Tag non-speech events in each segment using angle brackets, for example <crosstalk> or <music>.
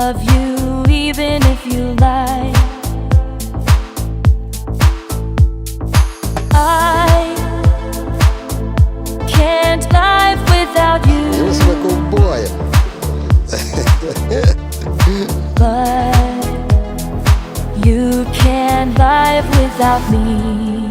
love you even if you lie. I can't live without you. You're like a boy. <laughs> but you can't live without me.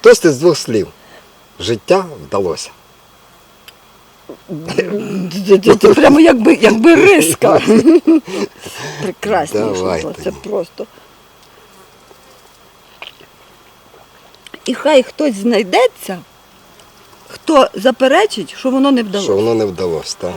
Тост із двох слів. Життя вдалося. Це, прямо якби, якби риска. <laughs> Прекрасніше. Це просто. І хай хтось знайдеться, хто заперечить, що воно не вдалося. Що воно не вдалося. Так.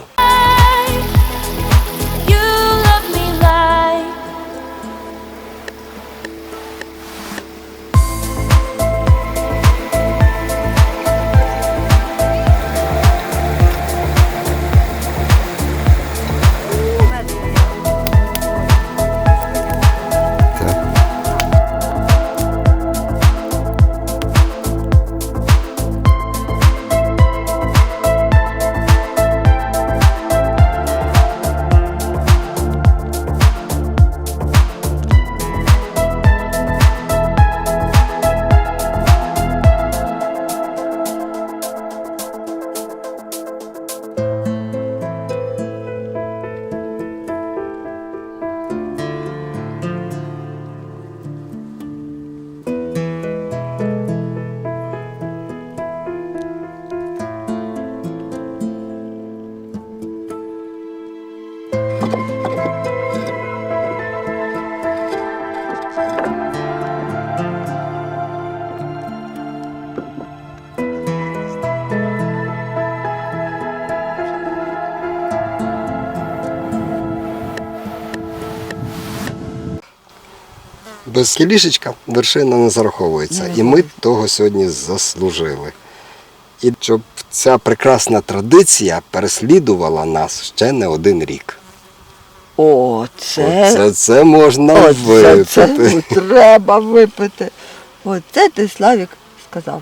Без кілішечка вершина не зараховується. І ми того сьогодні заслужили. І щоб ця прекрасна традиція переслідувала нас ще не один рік. О, це, Оце це можна оце, випити. це треба випити. Оце ти, Славік, сказав.